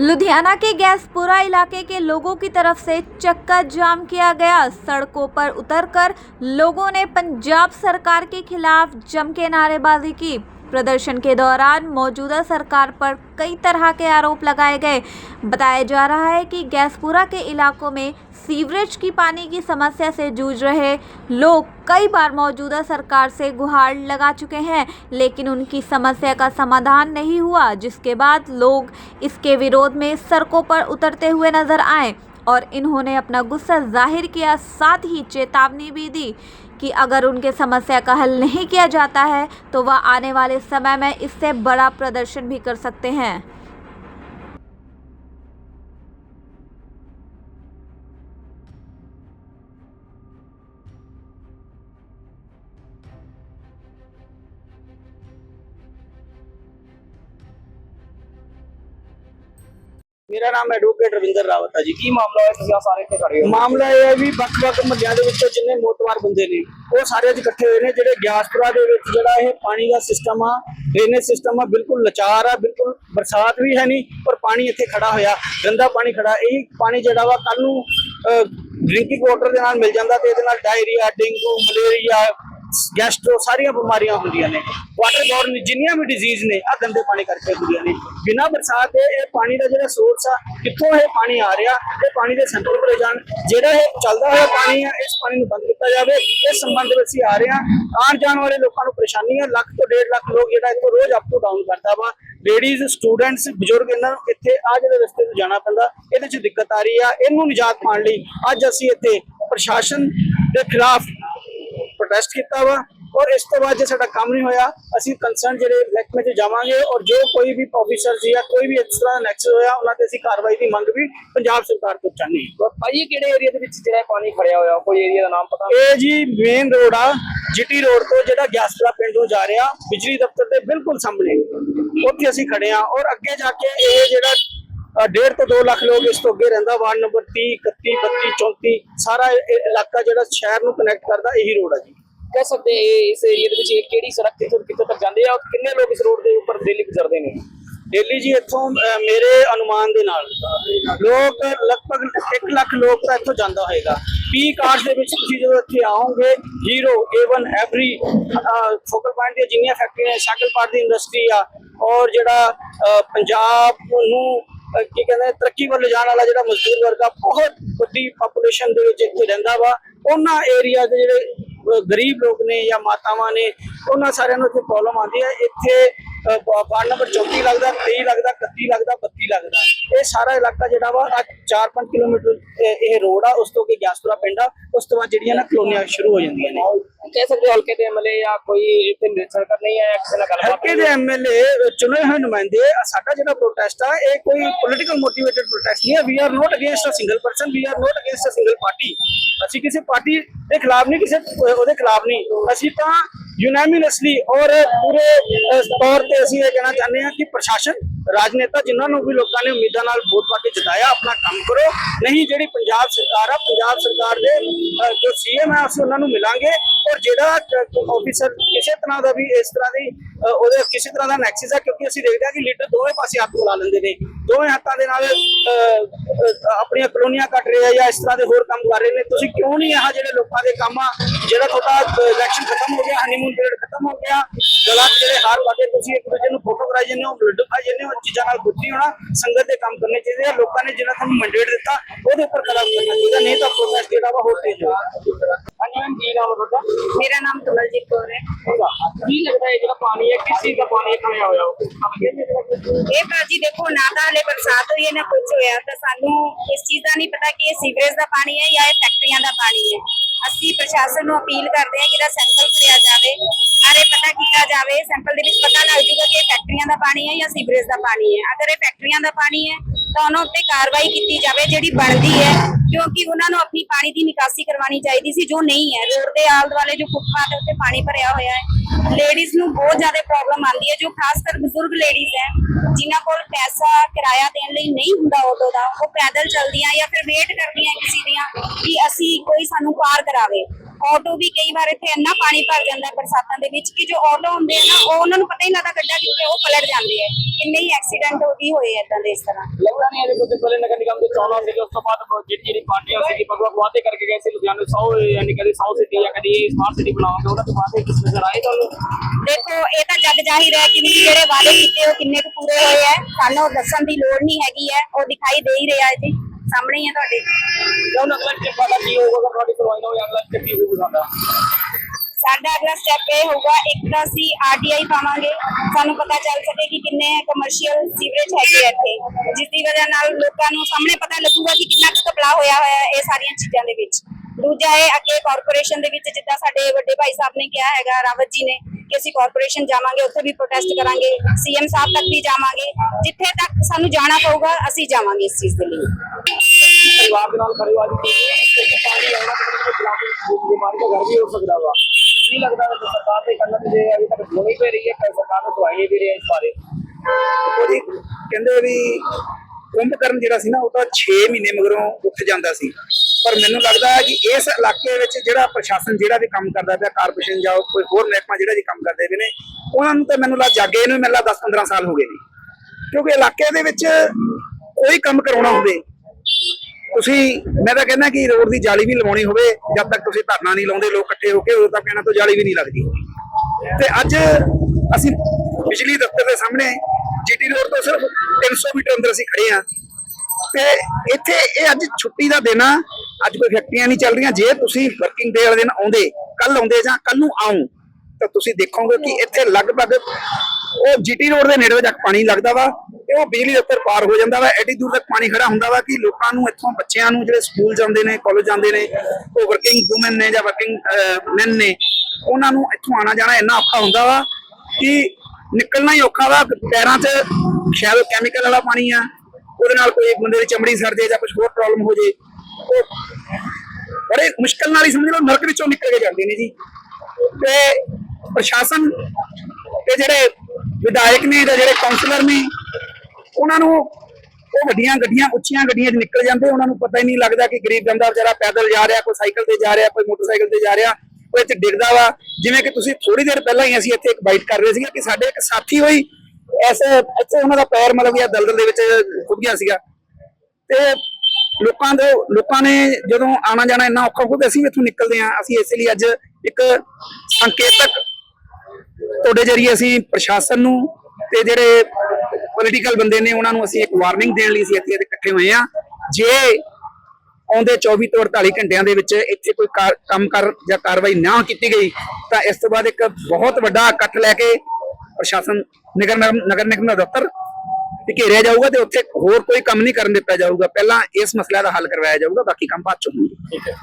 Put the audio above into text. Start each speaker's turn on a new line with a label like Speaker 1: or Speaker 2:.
Speaker 1: लुधियाना के गैसपुरा इलाके के लोगों की तरफ़ से चक्का जाम किया गया। सड़कों पर उतरकर लोगों ने पंजाब सरकार के खिलाफ जम के नारेबाजी की। प्रदर्शन के दौरान मौजूदा सरकार पर कई तरह के आरोप लगाए गए। बताया जा रहा है कि गैसपुरा के इलाकों में सीवरेज की पानी की समस्या से जूझ रहे लोग कई बार मौजूदा सरकार से गुहार लगा चुके हैं, लेकिन उनकी समस्या का समाधान नहीं हुआ, जिसके बाद लोग इसके विरोध में सड़कों पर उतरते हुए नज़र आए और इन्होंने अपना गुस्सा ज़ाहिर किया, साथ ही चेतावनी भी दी। कि अगर उनके समस्या का हल नहीं किया जाता है तो वह आने वाले समय में इससे बड़ा प्रदर्शन भी कर सकते हैं
Speaker 2: ਮੇਰਾ ਨਾਮ ਐਡਵੋਕੇਟ ਰਵਿੰਦਰ ਰਾਵਤ ਹੈ ਜੀ।
Speaker 3: ਕੀ ਮਾਮਲਾ ਹੈ ਤੁਸੀਂ ਆਹ ਸਾਰੇ ਇੱਥੇ ਖੜੇ ਹੋ।
Speaker 2: ਮਾਮਲਾ ਇਹ ਹੈ ਵੀ ਵੱਖ-ਵੱਖ ਮਹੱਲਿਆਂ ਦੇ ਵਿੱਚੋਂ ਜਿੰਨੇ ਮੋਤਵਾਰ ਬੰਦੇ ਨੇ ਉਹ ਸਾਰੇ ਅੱਜ ਇਕੱਠੇ ਹੋਏ ਨੇ ਜਿਹੜੇ ਗਿਆਸਪੁਰਾ ਦੇ ਵਿੱਚ ਜਿਹੜਾ ਇਹ ਪਾਣੀ ਦਾ ਸਿਸਟਮ ਆ ਡਰੇਨੇਜ ਸਿਸਟਮ ਆ ਬਿਲਕੁਲ ਲਾਚਾਰ ਆ ਬਿਲਕੁਲ ਬਰਸਾਤ ਵੀ ਹੈ ਨਹੀਂ ਪਰ ਪਾਣੀ ਇੱਥੇ ਖੜਾ ਹੋਇਆ ਗੰਦਾ ਪਾਣੀ ਖੜਾ ਇਹ ਪਾਣੀ ਜਿਹੜਾ ਵਾ ਕੱਲ ਨੂੰ ਡਰਿੰਕਿੰਗ ਵਾਟਰ ਦੇ ਨਾਲ ਮਿਲ ਜਾਂਦਾ ਤੇ ਇਹਦੇ ਨਾਲ ਡਾਇਰੀਆ ਡੇਂਗੂ ਮਲੇਰੀਆ ਗੈਸਟ੍ਰੋ ਸਾਰੀਆਂ ਬਿਮਾਰੀਆਂ ਹੁੰਦੀਆਂ ਨੇ। ਵਾਟਰ ਬੋਰਨ ਜਿੰਨੀਆਂ ਵੀ ਡਿਜ਼ੀਜ਼ ਨੇ ਆ ਗੰਦੇ ਪਾਣੀ ਕਰਕੇ ਹੁੰਦੀਆਂ ਨੇ। ਬਿਨਾਂ ਬਰਸਾਤ ਦੇ ਇਹ ਪਾਣੀ ਦਾ ਜਿਹੜਾ ਸੋਰਸ ਆ, ਕਿੱਥੋਂ ਇਹ ਪਾਣੀ ਆ ਰਿਹਾ, ਇਹ ਪਾਣੀ ਦੇ ਸੈਂਪਲ ਭਰੇ ਜਾਣ। ਜਿਹੜਾ ਇਹ ਚੱਲਦਾ ਹੋਇਆ ਪਾਣੀ ਆ, ਇਸ ਪਾਣੀ ਨੂੰ ਬੰਦ ਕੀਤਾ ਜਾਵੇ। ਇਸ ਸੰਬੰਧ ਵਿੱਚ ਅਸੀਂ ਆ ਰਹੇ ਹਾਂ। ਆਉਣ ਜਾਣ ਵਾਲੇ ਲੋਕਾਂ ਨੂੰ ਪਰੇਸ਼ਾਨੀ ਆ। ਲੱਖ ਤੋਂ ਡੇਢ ਲੱਖ ਲੋਕ ਜਿਹੜਾ ਇੱਥੋਂ ਰੋਜ਼ ਅਪ ਟੂ ਡਾਊਨ ਕਰਦਾ ਵਾ। ਲੇਡੀਜ਼ ਸਟੂਡੈਂਟਸ ਬਜ਼ੁਰਗ, ਇਹਨਾਂ ਨੂੰ ਇੱਥੇ ਆ ਜਿਹੜੇ ਰਸਤੇ ਤੋਂ ਜਾਣਾ ਪੈਂਦਾ, ਇਹਦੇ 'ਚ ਦਿੱਕਤ ਆ ਰਹੀ ਆ। ਇਹਨੂੰ ਨਿਜਾਤ ਪਾਉਣ ਲਈ ਅੱਜ ਅਸੀਂ ਇੱਥੇ ਪ੍ਰਸ਼ਾਸਨ ਦੇ ਖਿਲਾਫ ਪ੍ਰੋਟੈਸਟ ਕੀਤਾ ਵਾ ਔਰ ਇਸ ਤੋਂ ਬਾਅਦ ਜੇ ਸਾਡਾ ਕੰਮ ਨਹੀਂ ਹੋਇਆ ਅਸੀਂ ਕੰਸਰਨ ਜਿਹੜੇ ਮਹਿਕਮੇ 'ਚ ਜਾਵਾਂਗੇ ਔਰ ਜੋ ਕੋਈ ਵੀ ਆਫੀਸਰ ਜਾਂ ਕੋਈ ਵੀ ਇਸ ਤਰ੍ਹਾਂ ਦਾ ਨੈਕਸਸ ਹੋਇਆ ਉਹਨਾਂ ਤੇ ਅਸੀਂ ਕਾਰਵਾਈ ਦੀ ਮੰਗ ਵੀ ਪੰਜਾਬ ਸਰਕਾਰ ਤੋਂ ਚਾਹੁੰਦੇ ਹਾਂ।
Speaker 3: ਭਾਈ ਇਹ ਕਿਹੜੇ ਏਰੀਆ ਦੇ ਵਿੱਚ ਜਿਹੜਾ ਪਾਣੀ ਖੜਿਆ ਹੋਇਆ? ਕੋਈ ਏਰੀਆ ਦਾ ਨਾਮ ਪਤਾ?
Speaker 2: ਇਹ ਜੀ ਮੇਨ ਰੋਡ ਆ ਜੀਟੀ ਰੋਡ ਤੋਂ ਜਿਹੜਾ ਗਿਆਸਪੁਰਾ ਪਿੰਡ ਨੂੰ ਜਾ ਰਿਹਾ ਬਿਜਲੀ ਦਫ਼ਤਰ ਦੇ ਬਿਲਕੁਲ ਸਾਹਮਣੇ। ਉੱਥੇ ਅਸੀਂ ਖੜੇ ਆ ਔਰ ਅੱਗੇ ਜਾ ਕੇ ਇਹ ਜਿਹੜਾ ਡੇਢ ਤੋਂ 2 ਲੱਖ ਲੋਕ ਇਸ ਤੋਂ ਅੱਗੇ ਰਹਿੰਦਾ ਵਾਰਡ ਨੰਬਰ 30 31 32 34 ਸਾਰਾ ਇਲਾਕਾ ਜਿਹੜਾ ਸ਼ਹਿਰ ਨੂੰ ਕਨੈਕਟ ਕਰਦਾ ਇਹੀ ਰੋਡ ਆ ਜੀ।
Speaker 3: ਕਹਿ ਸਕਦੇ ਇਹ ਇਸ ਏਰੀਆ ਦੇ ਵਿੱਚ ਇਹ ਕਿਹੜੀ ਸੜਕ ਕਿੱਥੋਂ ਕਿੱਥੋਂ ਤੱਕ ਜਾਂਦੀ ਹੈ ਔਰ ਕਿੰਨੇ ਲੋਕ ਇਸ ਰੋਡ ਦੇ ਉੱਪਰ ਡੇਲੀ ਗੁਜ਼ਰਦੇ ਨੇ?
Speaker 2: ਦਿੱਲੀ ਜੀ ਇੱਥੋਂ ਅ, ਮੇਰੇ ਅਨੁਮਾਨ ਦੇ ਨਾਲ। ਲੋਕ ਲਗਭਗ 1 ਲੱਖ ਲੋਕ ਤਾਂ ਇੱਥੋਂ ਜਾਂਦਾ ਹੋਏਗਾ। ਪੀ ਕਾਰਸ ਦੇ ਵਿੱਚ ਤੁਸੀਂ ਜਦੋਂ ਇੱਥੇ ਆਓਗੇ ਹੀਰੋ A1 ਐਵਰੀ ਫੋਕਲ ਪੁਆਇੰਟ ਦੀਆਂ ਜਿੰਨੀਆਂ ਫੈਕਟਰੀਆਂ ਨੇ ਸਾਈਕਲ ਪਾਰਟ ਦੀ ਇੰਡਸਟਰੀ ਆ ਔਰ ਜਿਹੜਾ ਅ, ਪੰਜਾਬ ਨੂੰ ਅ, ਕੀ ਕਹਿੰਦੇ ਨੇ, ਤਰੱਕੀ ਵੱਲ ਲਿਜਾਣ ਵਾਲਾ ਜਿਹੜਾ ਮਜ਼ਦੂਰ ਵਰਗ ਆ ਬਹੁਤ ਵੱਡੀ ਪਾਪੂਲੇਸ਼ਨ ਦੇ ਵਿੱਚ ਇੱਥੇ ਰਹਿੰਦਾ ਵਾ। ਉਹਨਾਂ ਏਰੀਆ ਦੇ ਜਿਹੜੇ ਗਰੀਬ ਲੋਕ ਨੇ ਜਾਂ ਮਾਤਾਵਾਂ ਨੇ ਉਹਨਾਂ ਸਾਰਿਆਂ ਨੂੰ ਇੱਥੇ ਪ੍ਰੋਬਲਮ ਆਉਂਦੀ ਹੈ। ਇੱਥੇ ਵਾਰਡ ਨੰਬਰ 34 ਲੱਗਦਾ 23 ਲੱਗਦਾ 31 ਲੱਗਦਾ 32 ਲੱਗਦਾ। ਇਹ ਸਾਰਾ ਇਲਾਕਾ ਜਿਹੜਾ ਵਾ 4-5 ਕਿਲੋਮੀਟਰ ਇਹ- ਰੋਡ ਆ ਉਸ ਤੋਂ ਅੱਗੇ ਗਿਆਸਪੁਰਾ ਪਿੰਡ ਆ ਉਸ ਤੋਂ ਬਾਅਦ ਜਿਹੜੀਆਂ ਨਾ ਕਲੋਨੀਆਂ ਸ਼ੁਰੂ ਹੋ ਜਾਂਦੀਆਂ ਨੇ।
Speaker 3: ਕਹਿ ਸਕਦੇ ਹਲਕੇ ਦੇ ਐਮਐਲਏ ਜਾਂ ਕੋਈ ਇੱਥੇ ਨਿਰਸਰਕਰ ਨਹੀਂ ਆਇਆ ਕਿਸੇ ਨਾਲ ਗੱਲਬਾਤ
Speaker 2: ਹਲਕੇ ਦੇ ਐਮਐਲਏ ਚੁਣੇ ਹੋਏ ਨੁਮਾਇੰਦੇ ਸਾਡਾ ਜਿਹੜਾ ਪ੍ਰੋਟੈਸਟ ਆ ਇਹ ਕੋਈ ਪੋਲੀਟੀਕਲ ਮੋਟੀਵੇਟਡ ਪ੍ਰੋਟੈਸਟ ਨਹੀਂ ਹੈ we are not against a single person we are not against a single party ਅਸੀਂ ਕਿਸੇ ਪਾਰਟੀ ਦੇ ਖਿਲਾਫ ਨਹੀਂ ਕਿਸੇ ਉਹਦੇ ਖਿਲਾਫ ਨਹੀਂ। ਅਸੀਂ ਤਾਂ ਯੂਨੈਮਿਨਸਲੀ ਔਰ ਪੂਰੇ ਤੌਰ ਤੇ ਅਸੀਂ ਇਹ ਕਹਿਣਾ ਚਾਹੁੰਦੇ ਹਾਂ ਕਿ ਪ੍ਰਸ਼ਾਸਨ ਰਾਜਨੇਤਾ ਜਿਨ੍ਹਾਂ ਨੂੰ ਵੀ ਲੋਕਾਂ ਨੇ ਉਮੀਦਾਂ ਨਾਲ ਵੋਟ ਪਾ ਕੇ ਜਿਤਾਇਆ, ਆਪਣਾ ਕੰਮ ਕਰੋ। ਨਹੀਂ, ਜਿਹੜੀ ਪੰਜਾਬ ਸਰਕਾਰ ਆ, ਪੰਜਾਬ ਸਰਕਾਰ ਦੇ ਜੋ ਸੀਐਮ ਹੈ ਅਸੀਂ ਉਹਨਾਂ ਨੂੰ ਮਿਲਾਂਗੇ। ਔਰ ਜਿਹੜਾ ਆਫੀਸਰ ਕਿਸੇ ਤਰ੍ਹਾਂ ਦਾ ਵੀ ਇਸ ਤਰ੍ਹਾਂ ਦੀ ਉਹਦੇ ਕਿਸੇ ਤਰ੍ਹਾਂ ਦਾ ਨੈਕਸਸ ਹੈ ਕਿਉਂਕਿ ਅਸੀਂ ਦੇਖਦੇ ਹਾਂ ਕਿ ਲੀਡਰ ਦੋਵੇਂ ਪਾਸੇ ਹੱਥ ਮਿਲਾ ਲੈਂਦੇ ਨੇ। ਦੋਵੇਂ ਹੱਥਾਂ ਦੇ ਨਾਲ ਆਪਣੀਆਂ ਕਲੋਨੀਆਂ ਕੱਟ ਰਹੇ ਆ ਜਾਂ ਇਸ ਤਰ੍ਹਾਂ ਦੇ ਹੋਰ ਕੰਮ ਕਰ ਰਹੇ ਨੇ। ਤੁਸੀਂ ਕਿਉਂ ਨਹੀਂ ਆਹ ਜਿਹੜੇ ਲੋਕਾਂ ਦੇ ਕੰਮ ਆ, ਜਿਹੜਾ ਤੁਹਾਡਾ ਇਲੈਕਸ਼ਨ ਖਤਮ ਹੋ ਗਿਆ ਹਨੀਮੂਨ ਪੀਰੀਅਡ ਖਤਮ ਹੋ ਗਿਆ ਗਲਾ 'ਚ ਜਿਹੜੇ ਹਾਰ ਪਾ ਕੇ ਤੁਸੀਂ ਇੱਕ ਦੂਜੇ ਨੂੰ ਫੋਟੋ ਕਰਾਈ ਜਾਂਦੇ ਹੋ ਬਲੱਡ ਖਾਈ ਜਾਂਦੇ ਹੋ ਚੀਜ਼ਾਂ ਨਾਲ ਕੁਝ ਨਹੀਂ ਹੋਣਾ ਸੰਗਤ ਦੇ ਕੰਮ ਕਰਨੇ ਚਾਹੀਦੇ ਆ ਲੋਕਾਂ ਨੇ ਜਿਹੜਾ ਤੁਹਾਨੂੰ ਮੰਡੇਟ ਦਿੱਤਾ ਉਹਦੇ ਉੱਪਰ ਕਦਮ ਕਰਨਾ ਚਾਹੀਦਾ ਨਹੀਂ ਤਾਂ ਪ੍ਰੋਟੈਸਟ ਜਿਹੜਾ ਵਾ ਹੋਰ ਤੇਜ਼ ਹੋਏਗਾ
Speaker 3: ਹਾਂਜੀ ਮੈਮ ਕੀ ਨਾਮ ਹੈ ਤੁਹਾਡਾ?
Speaker 4: ਮੇਰਾ ਨਾਮ ਕਮਲਜੀਤ ਕੌਰ ਹੈ।
Speaker 3: ਕੀ ਲੱਗਦਾ ਹੈ ਜਿਹੜਾ ਪਾਣੀ ਹੈ ਕਿਸ ਚੀਜ਼ ਦਾ ਪਾਣੀ ਖੜਿਆ ਹੋਇਆ
Speaker 4: ਇਹ ਭਾਜੀ ਦੇਖੋ ਨਾ ਤਾਂ ਹਲੇ ਬਰਸਾਤ ਹੋਈ ਹੈ ਨਾ ਕੁਝ ਹੋਇਆ ਤਾਂ ਸਾਨੂੰ ਇਸ ਚੀਜ਼ ਦਾ ਨਹੀਂ ਪਤਾ ਕਿ ਇਹ ਸੀਵਰੇਜ ਦਾ ਪਾਣੀ ਹੈ ਜਾਂ ਇਹ ਫੈਕਟਰੀਆਂ ਦਾ ਪਾਣੀ ਹੈ। ਅਸੀਂ ਪ੍ਰਸ਼ਾਸਨ ਨੂੰ ਅਪੀਲ ਕਰਦੇ ਹਾਂ ਕਿ ਇਹਦਾ ਸੈਂਪਲ ਭਰਿਆ ਜਾਵੇ। ਅਰੇ ਪਤਾ ਕੀਤਾ ਜਾਵੇ, ਸੈਂਪਲ ਦੇ ਵਿੱਚ ਪਤਾ ਲੱਗ ਜੂਗਾ ਕਿ ਇਹ ਫੈਕਟਰੀਆਂ ਦਾ ਪਾਣੀ ਹੈ ਜਾਂ ਸੀਵਰੇਜ ਦਾ ਪਾਣੀ ਹੈ। ਅਗਰ ਇਹ ਫੈਕਟਰੀਆਂ ਦਾ ਪਾਣੀ ਹੈ, ਤਾਂ ਉਹਨਾਂ ਉੱਤੇ ਕਾਰਵਾਈ ਕੀਤੀ ਜਾਵੇ ਜਿਹੜੀ ਬਣਦੀ ਹੈ, ਕਿਉਂਕਿ ਉਹਨਾਂ ਨੂੰ ਆਪਣੀ ਪਾਣੀ ਦੀ ਨਿਕਾਸੀ ਕਰਵਾਉਣੀ ਚਾਹੀਦੀ ਸੀ, ਜੋ ਨਹੀਂ ਹੈ। ਰੋਡ ਦੇ ਆਲ ਦੁਆਲੇ ਜੋ ਫੁੱਟਪਾਥ ਉੱਤੇ ਪਾਣੀ ਭਰਿਆ ਹੋਇਆ ਹੈ। ਲੇਡੀਜ਼ ਨੂੰ ਬਹੁਤ ਜ਼ਿਆਦਾ ਪ੍ਰੋਬਲਮ ਆਉਂਦੀ ਹੈ, ਜੋ ਖਾਸ ਕਰ ਬਜ਼ੁਰਗ ਲੇਡੀਜ਼ ਹੈ, ਜਿਨ੍ਹਾਂ ਕੋਲ ਪੈਸਾ ਕਿਰਾਇਆ ਦੇਣ ਲਈ ਨਹੀਂ ਹੁੰਦਾ ਆਟੋ ਦਾ, ਉਹ ਪੈਦਲ ਚਲਦੀਆਂ ਜਾਂ ਫਿਰ ਵੇਟ ਕਰਦੀਆਂ ਕਿਸੇ ਦੀਆਂ ਕਿ ਅਸੀਂ ਕੋਈ ਸਾਨੂੰ ਪਾਰ ਕਰਾਵੇ। ਆਟੋ ਵੀ ਕਈ ਵਾਰ ਇੱਥੇ ਇੰਨਾ ਪਾਣੀ ਭਰ ਜਾਂਦਾ ਬਰਸਾਤਾਂ ਦੇ ਵਿੱਚ ਕਿ ਜੋ ਆਟੋ ਹੁੰਦੇ ਆ ਨਾ ਉਹ ਉਹਨਾਂ ਨੂੰ ਪਤਾ ਹੀ ਲੱਗਦਾ ਗੱਡਾ ਕਿੱਥੇ ਉਹ ਪਲਟ ਜਾਂਦੇ ਆ। ਕਿੰਨੇ ਹੀ ਐਕਸੀਡੈਂਟ ਹੋ ਵੀ ਹੋਏ ਇਦਾਂ ਦੇ ਇਸ ਤਰ੍ਹਾਂ।
Speaker 3: ਲੱਗਦਾ ਨਹੀਂ ਕੁਝ ਦਿਨ ਪਹਿਲੇ ਨਗਰ ਨਿਗਮ ਦੇ ਚੋਣਾਂ ਸੀ ਉਸ ਤੋਂ ਬਾਅਦ ਜਿਹੜੀ ਜਿਹੜੀ ਪਾਰਟੀਆਂ ਸੀ ਭਗਵਾ ਵਾਅਦੇ ਕਰਕੇ ਗਏ ਸੀ ਲੁਧਿਆਣੇ 100 ਯਾਨੀ ਕਦੇ 100 ਸਿਟੀ ਜਾਂ ਕਦੀ ਸਮਾਰਟ ਸਿਟੀ ਬਣਾਵਾਂਗੇ ਉਹਨਾਂ ਦੇ ਵਾਅਦੇ ਕਿਸ ਨਜ਼ਰ ਆਏ ਤੁਹਾਨੂੰ
Speaker 4: ਦੇਖੋ ਇਹ ਤਾਂ ਜੱਗ ਜ਼ਾਹਿਰ ਹੈ ਕਿ ਜਿਹੜੇ ਵਾਅਦੇ ਕੀਤੇ ਉਹ ਕਿੰਨੇ ਕੁ ਪੂਰੇ ਹੋਏ ਹੈ ਸਾਨੂੰ ਦੱਸਣ ਦੀ ਲੋੜ ਨਹੀਂ ਹੈਗੀ ਹੈ ਉਹ ਦਿਖਾਈ ਦੇ ਹੀ ਰਿਹਾ ਹੈ ਜੀ ਸਾਹਮਣੇ ਹੀ ਹੈ ਤੁਹਾਡੇ।
Speaker 3: ਹੁਣ ਅਗਲਾ ਸਟੈਪ ਤੁਹਾਡਾ ਕੀ ਹੋਊਗਾ? ਅਗਰ ਤੁਹਾਡੀ ਸੁਣਵਾਈ ਨਾ ਹੋਈ ਅਗਲਾ ਸਟੈਪ ਕੀ ਹੋਊਗਾ ਤੁਹਾਡਾ
Speaker 4: ਸਾਡਾ ਅਗਲਾ ਸਟੈਪ ਇਹ ਹੋਊਗਾ ਇੱਕ ਤਾਂ ਅਸੀਂ ਆਰਟੀਆਈ ਪਾਵਾਂਗੇ। ਸਾਨੂੰ ਪਤਾ ਚੱਲ ਸਕੇ ਕਿ ਕਿੰਨੇ ਕਮਰਸ਼ੀਅਲ ਸੀਵਰੇਜ ਹੈਗੇ ਆ ਇੱਥੇ ਜਿਸ ਦੀ ਵਜ੍ਹਾ ਨਾਲ ਲੋਕਾਂ ਨੂੰ ਸਾਹਮਣੇ ਪਤਾ ਲੱਗੂਗਾ ਕਿ ਕਿੰਨਾ ਕੁ ਘਪਲਾ ਹੋਇਆ ਹੋਇਆ ਹੈ ਇਹ ਸਾਰੀਆਂ ਚੀਜ਼ਾਂ ਦੇ ਵਿੱਚ। ਦੂਜਾ ਇਹ ਅੱਗੇ ਕਾਰਪੋਰੇਸ਼ਨ ਦੇ ਵਿੱਚ ਜਿੱਦਾਂ ਸਾਡੇ ਵੱਡੇ ਭਾਈ ਸਾਹਿਬ ਨੇ ਕਿਹਾ ਹੈਗਾ ਰਾਵਤ ਜੀ ਨੇ ਕਿ ਅਸੀਂ ਕਾਰਪੋਰੇਸ਼ਨ ਜਾਵਾਂਗੇ ਉੱਥੇ ਵੀ ਪ੍ਰੋਟੈਸਟ ਕਰਾਂਗੇ ਸੀਐਮ ਸਾਹਿਬ ਤੱਕ ਵੀ ਜਾਵਾਂਗੇ ਜਿੱਥੇ ਤੱਕ ਸਾਨੂੰ ਜਾਣਾ ਪਊਗਾ ਅਸੀਂ ਜਾਵਾਂਗੇ ਇਸ ਚੀਜ਼ ਦੇ ਲਈ।
Speaker 3: ਪਰਿਵਾਰ ਦੇ ਨਾਲ ਖੜੀਵਾਦੀ ਕੀਤੀ ਹੈ ਇਸ ਕਰਕੇ ਪਾਣੀ ਆਉਣਾ ਤੇ ਖਿਲਾਫ ਬਿਮਾਰੀ ਦਾ ਘਰ ਵੀ ਹੋ ਸਕਦਾ ਵਾ। ਨਹੀਂ ਲੱਗਦਾ ਕਿ ਸਰਕਾਰ ਦੇ ਕੰਨਾਂ ਤੇ ਅਭੀ ਤੱਕ ਹੋਣੀ ਪੈ ਰਹੀ ਹੈ ਪਰ ਸਰਕਾਰ ਨੂੰ ਸੁਣਾਈ ਨਹੀਂ ਦੇ ਰਹੀ ਹੈ ਇਸ ਬਾਰੇ।
Speaker 5: ਦੇਖੋ ਜੀ ਕਹਿੰਦੇ ਵੀ ਕੁੰਭਕਰਨ ਜਿਹੜਾ ਸੀ ਨਾ ਉਹ ਤਾਂ 6 ਮਹੀਨੇ ਮਗਰੋਂ ਉੱਠ ਜਾਂਦਾ ਸੀ। ਪਰ ਮੈਨੂੰ ਲੱਗਦਾ ਹੈ ਕਿ ਇਸ ਇਲਾਕੇ ਵਿੱਚ ਜਿਹੜਾ ਪ੍ਰਸ਼ਾਸਨ ਜਿਹੜਾ ਵੀ ਕੰਮ ਕਰਦਾ ਪਿਆ, ਕਾਰਪੋਰੇਸ਼ਨ ਜਾਂ ਕੋਈ ਹੋਰ ਮਹਿਕਮਾ ਜਿਹੜਾ ਵੀ ਕੰਮ ਕਰਦੇ ਪਏ ਨੇ, ਉਹਨਾਂ ਨੂੰ ਤਾਂ ਮੈਨੂੰ ਲੱਗ ਜਾਗੇ ਨੂੰ ਮੈਨੂੰ ਲੱਗਦਾ 10 15 ਸਾਲ ਹੋ ਗਏ ਨੇ। ਕਿਉਂਕਿ ਇਲਾਕੇ ਦੇ ਵਿੱਚ ਕੋਈ ਕੰਮ ਕਰਾਉਣਾ ਹੋਵੇ, ਤੁਸੀਂ, ਮੈਂ ਤਾਂ ਕਹਿੰਦਾ ਕਿ ਰੋਡ ਦੀ ਜਾਲੀ ਵੀ ਲਵਾਉਣੀ ਹੋਵੇ, ਜਦ ਤੱਕ ਤੁਸੀਂ ਧਰਨਾ ਨਹੀਂ ਲਾਉਂਦੇ, ਲੋਕ ਇਕੱਠੇ ਹੋ ਕੇ, ਉਦੋਂ ਤੱਕ ਇਹਨਾਂ ਤੋਂ ਜਾਲੀ ਵੀ ਨਹੀਂ ਲੱਗਦੀ। ਤੇ ਅੱਜ ਅਸੀਂ ਬਿਜਲੀ ਦਫ਼ਤਰ ਦੇ ਸਾਹਮਣੇ ਜੀਟੀ ਰੋਡ ਤੋਂ ਸਿਰਫ 300 ਮੀਟਰ ਅੰਦਰ ਅਸੀਂ ਖੜੇ ਆ ਤੇ ਇੱਥੇ ਇਹ ਅੱਜ ਛੁੱਟੀ ਦਾ ਦਿਨ ਆ। ਅੱਜ ਕੋਈ ਫੈਕਟਰੀਆਂ ਨਹੀਂ ਚੱਲ ਰਹੀਆਂ। ਜੇ ਤੁਸੀਂ ਵਰਕਿੰਗ ਡੇ ਵਾਲੇ ਦਿਨ ਆਉਂਦੇ ਕੱਲ ਆਉਂਦੇ ਜਾਂ ਕੱਲ ਨੂੰ ਆਉਂ, ਤਾਂ ਤੁਸੀਂ ਦੇਖੋਗੇ ਕਿ ਇੱਥੇ ਲਗਭਗ ਉਹ ਜੀਟੀ ਰੋਡ ਦੇ ਨੇੜੇ ਤੱਕ ਪਾਣੀ ਲੱਗਦਾ ਵਾ ਤੇ ਉਹ ਬਿਜਲੀ ਦਫ਼ਤਰ ਪਾਰ ਹੋ ਜਾਂਦਾ ਵਾ। ਐਡੀ ਦੂਰ ਤੱਕ ਪਾਣੀ ਖੜਾ ਹੁੰਦਾ ਵਾ ਕਿ ਲੋਕਾਂ ਨੂੰ ਇੱਥੋਂ ਬੱਚਿਆਂ ਨੂੰ ਜਿਹੜੇ ਸਕੂਲ ਜਾਂਦੇ ਨੇ ਕਾਲਜ ਜਾਂਦੇ ਨੇ, ਉਹ ਵਰਕਿੰਗ ਔਮਨ ਨੇ ਜਾਂ ਵਰਕਿੰਗ ਮੈਨ ਨੇ, ਉਹਨਾਂ ਨੂੰ ਇੱਥੋਂ ਆਣਾ ਜਾਣਾ ਇੰਨਾ ਔਖਾ ਹੁੰਦਾ ਵਾ ਕਿ ਨਿਕਲਣਾ ਹੀ ਔਖਾ ਵਾ। ਪੈਰਾਂ 'ਚ ਸ਼ਾਇਦ ਕੈਮੀਕਲ ਵਾਲਾ ਪਾਣੀ ਆ। ਉਹਦੇ ਨਾਲ ਕੋਈ ਬੰਦੇ ਦੀ ਚਮੜੀ ਸੜ ਜਾਏ ਜਾਂ ਕੁਝ ਹੋਰ ਪ੍ਰੋਬਲਮ ਹੋ ਜੇ ਉਹ ਬੜੇ ਮੁਸ਼ਕਲ ਨਾਲ ਹੀ ਸਮਝ ਲਓ, ਨਰਕ ਵਿੱਚੋਂ ਨਿਕਲ ਕੇ ਜਾਂਦੇ ਨੇ ਜੀ। ਤੇ ਪ੍ਰਸ਼ਾਸਨ ਤੇ ਜਿਹੜੇ ਵਿਧਾਇਕ ਨੇ ਜਾਂ ਜਿਹੜੇ ਕਾਉਂਸਲਰ ਨੇ, ਉਹਨਾਂ ਨੂੰ ਉਹ ਵੱਡੀਆਂ ਗੱਡੀਆਂ, ਉੱਚੀਆਂ ਗੱਡੀਆਂ 'ਚ ਨਿਕਲ ਜਾਂਦੇ, ਉਹਨਾਂ ਨੂੰ ਪਤਾ ਹੀ ਨਹੀਂ ਲੱਗਦਾ ਕਿ ਗਰੀਬ ਬੰਦਾ ਵਿਚਾਰਾ ਪੈਦਲ ਜਾ ਰਿਹਾ, ਕੋਈ ਸਾਈਕਲ ਤੇ ਜਾ ਰਿਹਾ, ਕੋਈ ਮੋਟਰਸਾਈਕਲ ਤੇ ਜਾ ਰਿਹਾ, ਉਹ ਇੱਥੇ ਡਿੱਗਦਾ ਵਾ। ਜਿਵੇਂ ਕਿ ਤੁਸੀਂ ਥੋੜੀ ਦੇਰ ਪਹਿਲਾਂ ਹੀ ਅਸੀਂ ਇੱਥੇ ਇੱਕ ਬਾਈਟ ਕਰ ਰਹੇ ਸੀਗੇ ਕਿ ਸਾਡੇ ਇੱਕ ਸਾਥੀ ਹੋਈ ਐਸੇ ਇੱਥੇ ਉਹਨਾਂ ਦਾ ਪੈਰ ਮਤਲਬ ਇਹ ਦਲਦਲ ਦੇ ਵਿੱਚ ਖੁੱਭ ਗਿਆ ਸੀਗਾ। ਤੇ ਲੋਕਾਂ ਦੇ ਲੋਕਾਂ ਨੇ ਜਦੋਂ ਆਣਾ ਜਾਣਾ ਇੰਨਾ ਔਖਾ ਹੋ ਗਿਆ, ਅਸੀਂ ਇੱਥੋਂ ਨਿਕਲਦੇ ਹਾਂ। ਅਸੀਂ ਇਸ ਲਈ ਅੱਜ ਇੱਕ ਸੰਕੇਤਕ ਤੁਹਾਡੇ ਜਰੀਏ ਅਸੀਂ ਪ੍ਰਸ਼ਾਸਨ ਨੂੰ ਤੇ ਜਿਹੜੇ ਪੋਲੀਟੀਕਲ ਬੰਦੇ ਨੇ ਉਹਨਾਂ ਨੂੰ ਅਸੀਂ ਇੱਕ ਵਾਰਨਿੰਗ ਦੇਣ ਲਈ ਅਸੀਂ ਇੱਥੇ ਇਕੱਠੇ ਹੋਏ ਆ ਜੇ ਆਉਂਦੇ 24 ਤੋਂ 48 ਘੰਟਿਆਂ ਦੇ ਵਿੱਚ ਇੱਥੇ ਕੋਈ ਕਾਰ- ਕੰਮ ਕਰ ਜਾਂ ਕਾਰਵਾਈ ਨਾ ਕੀਤੀ ਗਈ, ਤਾਂ ਇਸ ਤੋਂ ਬਾਅਦ ਇੱਕ ਬਹੁਤ ਵੱਡਾ ਇਕੱਠ ਲੈ ਕੇ ਪ੍ਰਸ਼ਾਸਨ ਨਗਰ ਨਿਗਮ ਨਗਰ ਨਿਗਮ ਦਾ ਦਫ਼ਤਰ ਤੇ ਘੇਰਿਆ ਜਾਊਗਾ ਤੇ ਉੱਥੇ ਹੋਰ ਕੋਈ ਕੰਮ ਨਹੀਂ ਕਰਨ ਦਿੱਤਾ ਜਾਊਗਾ। ਪਹਿਲਾਂ ਇਸ ਮਸਲੇ ਦਾ ਹੱਲ ਕਰਵਾਇਆ ਜਾਊਗਾ, ਬਾਕੀ ਕੰਮ ਬਾਅਦ ਚ ਹੋਣਗੇ।
Speaker 3: ਠੀਕ ਹੈ।